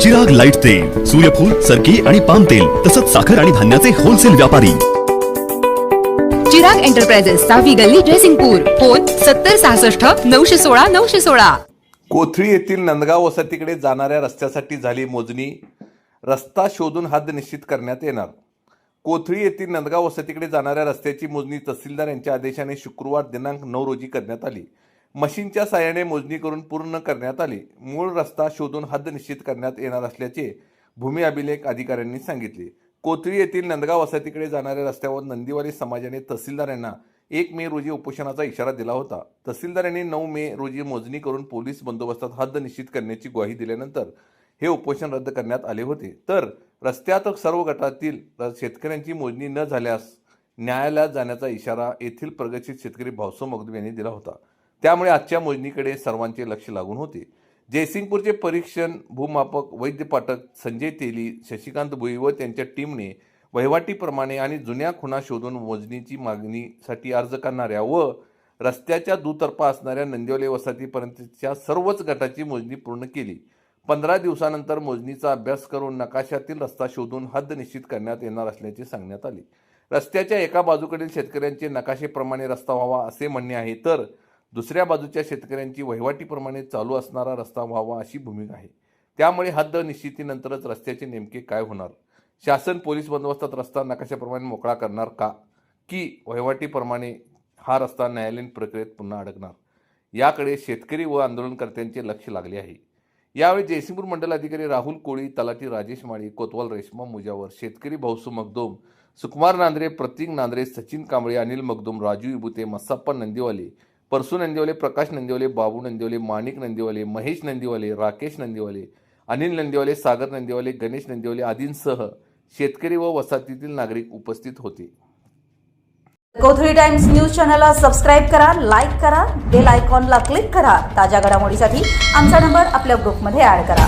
Chirag light तेल सूर्यफूल सरकी आणि पाम तेल तसंच साखर आणि धान्याचे होलसेल व्यापारी. चिराग एंटरप्राइजेस सहावी गल्ली जयसिंगपूर. फोन सत्तर सहासष्ट नऊशे सोळा नऊशे सोळा. कोथळी येथील नंदगाव वसाहतीकडे जाणाऱ्या रस्त्यासाठी झाली मोजणी. रस्ता शोधून हद्द निश्चित करण्यात येणार. कोथळी येथील नंदगाव वसाहतीकडे जाणाऱ्या रस्त्याची मोजणी तहसीलदार यांच्या आदेशाने शुक्रवार दिनांक नऊ रोजी करण्यात आली. मशीनच्या साहाय्याने मोजणी करून पूर्ण करण्यात आली. मूळ रस्ता शोधून हद्द निश्चित करण्यात येणार असल्याचे भूमी अभिलेख अधिकाऱ्यांनी सांगितले. कोथळी येथील नंदगाव वसाहतीकडे जाणाऱ्या रस्त्यावर नंदीवाली समाजाने तहसीलदार यांना एक मे रोजी उपोषणाचा इशारा दिला होता. तहसीलदार यांनी नऊ मे रोजी मोजणी करून पोलीस बंदोबस्तात हद्द निश्चित करण्याची ग्वाही दिल्यानंतर हे उपोषण रद्द करण्यात आले होते. तर रस्त्यात सर्व गटातील शेतकऱ्यांची मोजणी न झाल्यास न्यायालयात जाण्याचा इशारा येथील प्रगतशील शेतकरी भावसो मगदूम यांनी दिला होता. त्यामुळे आजच्या मोजणीकडे सर्वांचे लक्ष लागून होते. जयसिंगपूरचे परीक्षण भूमापक वैद्य पाठक संजय तेली शशिकांत भुई व त्यांच्या टीमने वहिवाटीप्रमाणे आणि जुन्या खुणा शोधून मोजणीची मागणीसाठी अर्ज करणाऱ्या व रस्त्याच्या दुतर्फा असणाऱ्या नंदिवले वसाहतीपर्यंतच्या सर्वच गटाची मोजणी पूर्ण केली. पंधरा दिवसानंतर मोजणीचा अभ्यास करून नकाशातील रस्ता शोधून हद्द निश्चित करण्यात येणार असल्याचे सांगण्यात आले. रस्त्याच्या एका बाजूकडील शेतकऱ्यांचे नकाशेप्रमाणे रस्ता व्हावा असे म्हणणे आहे तर दुसऱ्या बाजूच्या शेतकऱ्यांची वहिवाटीप्रमाणे चालू असणारा रस्ता व्हावा अशी भूमिका आहे. त्यामुळे हद्द निश्चितीनंतरच रस्त्याचे नेमके काय होणार? शासन पोलीस बंदोबस्तात रस्ता नकाशाप्रमाणे मोकळा करणार का? की वहिवाटीप्रमाणे हा रस्ता न्यायालयीन प्रक्रियेत पुन्हा अडकणार? याकडे शेतकरी व आंदोलनकर्त्यांचे लक्ष लागले आहे. यावेळी जयसिंगपूर मंडल अधिकारी राहुल कोळी तलाठी राजेश माळी कोतवाल रेश्मा मुजावर शेतकरी भाऊसू मगदोम सुकुमार नांद्रे प्रतीक नांद्रे सचिन कांबळे अनिल मगदोम राजू इबुते मस्साप्पा नंदीवाले परसू नंदीवाले प्रकाश नंदीवाले बाबू नंदीवाले माणिक नंदीवाले महेश नंदीवाले राकेश नंदीवाले अनिल नंदीवाले सागर नंदीवाले गणेश नंदीवाले आदींसह शेतकरी व वसाहतीतील नागरिक उपस्थित होते. कोथळी टाइम्स न्यूज चॅनलला सबस्क्राईब करा लाईक करा बेल आयकॉनला क्लिक करा. ताज्या घडामोडीसाठी आमचा नंबर आपल्या ग्रुपमध्ये ऍड करा.